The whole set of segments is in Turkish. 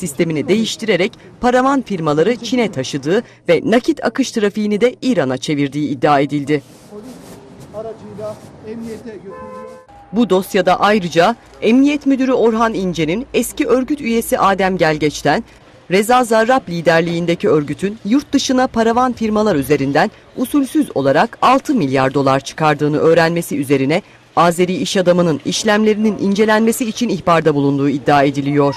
sistemini değiştirerek paravan firmaları Çin'e taşıdığı ve nakit akış trafiğini de İran'a çevirdiği iddia edildi. Bu dosyada ayrıca Emniyet Müdürü Orhan İnce'nin eski örgüt üyesi Adem Gelgeç'ten Reza Zarrab liderliğindeki örgütün yurt dışına paravan firmalar üzerinden usulsüz olarak 6 milyar dolar çıkardığını öğrenmesi üzerine Azeri iş adamının işlemlerinin incelenmesi için ihbarda bulunduğu iddia ediliyor.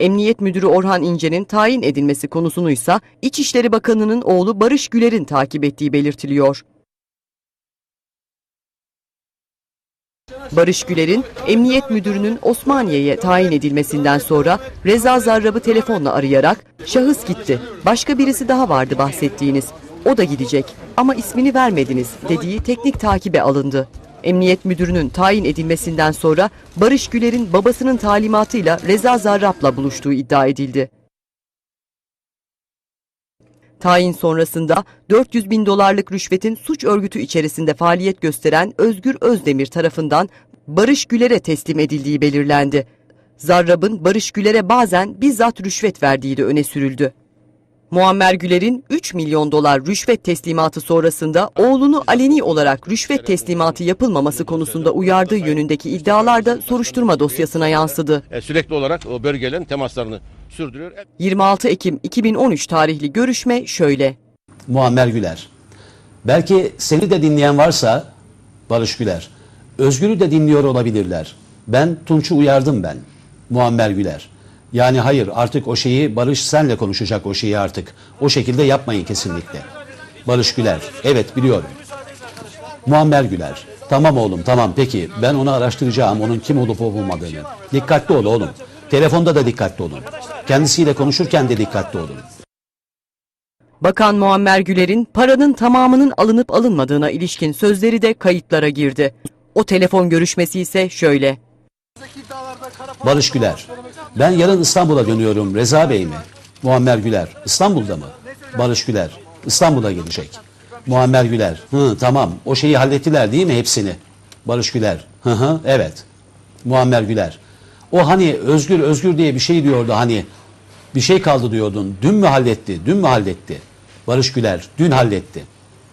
Emniyet Müdürü Orhan İnce'nin tayin edilmesi konusunu ise İçişleri Bakanı'nın oğlu Barış Güler'in takip ettiği belirtiliyor. Barış Güler'in Emniyet Müdürü'nün Osmaniye'ye tayin edilmesinden sonra Reza Zarrab'ı telefonla arayarak şahıs gitti, başka birisi daha vardı bahsettiğiniz, o da gidecek ama ismini vermediniz dediği teknik takibe alındı. Emniyet Müdürü'nün tayin edilmesinden sonra Barış Güler'in babasının talimatıyla Reza Zarrab'la buluştuğu iddia edildi. Tayin sonrasında 400 bin dolarlık rüşvetin suç örgütü içerisinde faaliyet gösteren Özgür Özdemir tarafından Barış Güler'e teslim edildiği belirlendi. Zarrab'ın Barış Güler'e bazen bizzat rüşvet verdiği de öne sürüldü. Muammer Güler'in 3 milyon dolar rüşvet teslimatı sonrasında oğlunu aleni olarak rüşvet teslimatı yapılmaması konusunda uyardığı yönündeki iddialar da soruşturma dosyasına yansıdı. E, sürekli olarak o bölgelerin temaslarını sürdürüyor. 26 Ekim 2013 tarihli görüşme şöyle. Muammer Güler. Belki seni de dinleyen varsa Barış Güler. Özgür'ü de dinliyor olabilirler. Ben Tunç'u uyardım ben. Muammer Güler. Yani hayır artık o şeyi Barış senle konuşacak o şeyi artık. O şekilde yapmayın kesinlikle. Barış Güler. Evet biliyorum. Muammer Güler. Tamam oğlum tamam peki ben onu araştıracağım onun kim olup olmadığını. Dikkatli ol oğlum. Telefonda da dikkatli olun. Kendisiyle konuşurken de dikkatli olun. Bakan Muammer Güler'in paranın tamamının alınıp alınmadığına ilişkin sözleri de kayıtlara girdi. O telefon görüşmesi ise şöyle. Barış Güler. Ben yarın İstanbul'a dönüyorum. Reza Bey mi? Muammer Güler. İstanbul'da mı? Barış Güler. İstanbul'a gelecek. Muammer Güler. Hı tamam. O şeyi hallettiler değil mi hepsini? Barış Güler. Hı hı evet. Muammer Güler. O hani özgür özgür diye bir şey diyordu hani. Bir şey kaldı diyordun. Dün mü halletti? Dün mü halletti? Barış Güler. Dün halletti.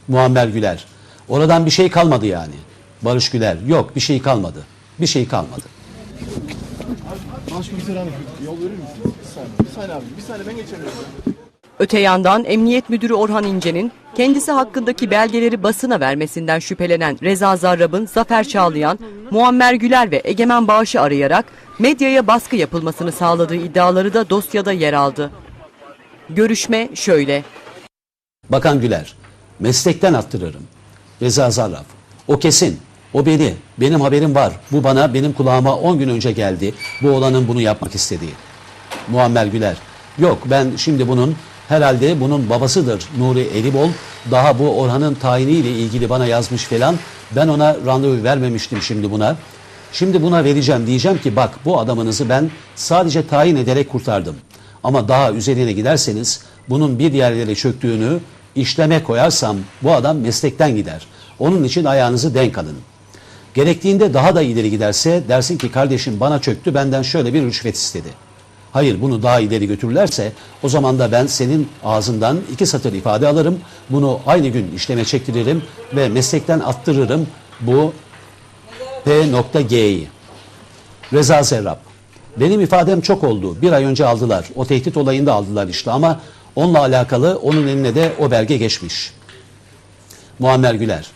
Muammer Güler. Oradan bir şey kalmadı yani. Barış Güler. Yok bir şey kalmadı. Bir şey kalmadı. Başkomiser hanım yol verir misiniz? Bir saniye. Bir saniye abi. Bir saniye ben geçemiyorum. Öte yandan Emniyet Müdürü Orhan İnce'nin kendisi hakkındaki belgeleri basına vermesinden şüphelenen Reza Zarrab'ın Zafer Çağlayan, Muammer Güler ve Egemen Bağış'ı arayarak medyaya baskı yapılmasını sağladığı iddiaları da dosyada yer aldı. Görüşme şöyle. Bakan Güler, meslekten attırırım. Reza Zarrab, o kesin, o beni, benim haberim var. Bu bana, benim kulağıma 10 gün önce geldi. Bu olanın bunu yapmak istediği. Muammer Güler, yok ben şimdi bunun, herhalde bunun babasıdır Nuri Elibol. Daha bu Orhan'ın tayiniyle ilgili bana yazmış falan. Ben ona randevu vermemiştim şimdi buna. Şimdi buna vereceğim diyeceğim ki bak bu adamınızı ben sadece tayin ederek kurtardım. Ama daha üzerine giderseniz bunun bir yerlere çöktüğünü işleme koyarsam bu adam meslekten gider. Onun için ayağınızı denk alın. Gerektiğinde daha da ileri giderse dersin ki kardeşim bana çöktü benden şöyle bir rüşvet istedi. Hayır bunu daha ileri götürürlerse o zaman da ben senin ağzından iki satır ifade alırım. Bunu aynı gün işleme çektiririm ve meslekten attırırım bu P.G'yi. Reza Zerrab. Benim ifadem çok oldu. Bir ay önce aldılar. O tehdit olayında aldılar işte ama onunla alakalı onun eline de o belge geçmiş. Muammer Güler.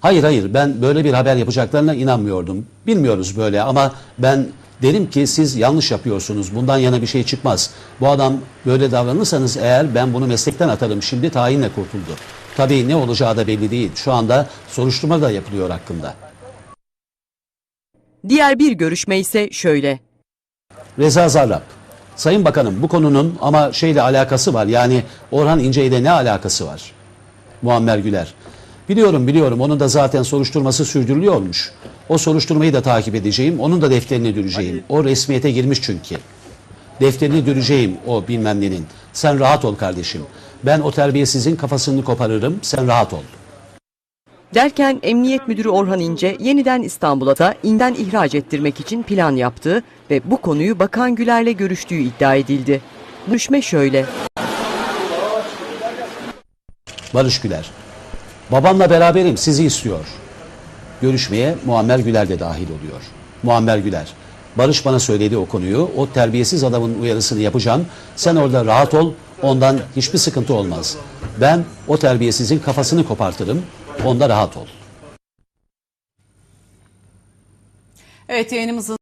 Hayır hayır ben böyle bir haber yapacaklarına inanmıyordum. Bilmiyoruz böyle ama ben derim ki siz yanlış yapıyorsunuz. Bundan yana bir şey çıkmaz. Bu adam böyle davranırsanız eğer ben bunu meslekten atarım. Şimdi tayinle kurtuldu. Tabii ne olacağı da belli değil. Şu anda soruşturma da yapılıyor hakkında. Diğer bir görüşme ise şöyle. Reza Zarrab. Sayın Bakanım bu konunun ama şeyle alakası var. Yani Orhan İnce ile ne alakası var? Muammer Güler. Biliyorum biliyorum onun da zaten soruşturması sürdürülüyormuş. O soruşturmayı da takip edeceğim. Onun da defterini düreceğim. O resmiyete girmiş çünkü. Defterini düreceğim o bilmem nenin. Sen rahat ol kardeşim. Ben o terbiyesizin kafasını koparırım. Sen rahat ol. Derken Emniyet Müdürü Orhan İnce yeniden İstanbul'a da inden ihraç ettirmek için plan yaptığı ve bu konuyu Bakan Güler'le görüştüğü iddia edildi. Görüşme şöyle. Barış Güler. Babamla beraberim sizi istiyor. Görüşmeye Muammer Güler de dahil oluyor. Muammer Güler. Barış bana söyledi o konuyu. O terbiyesiz adamın uyarısını yapacağım. Sen orada rahat ol. Ondan hiçbir sıkıntı olmaz. Ben o terbiyesizin kafasını kopartırım. Onda rahat ol. Evet yayınımızın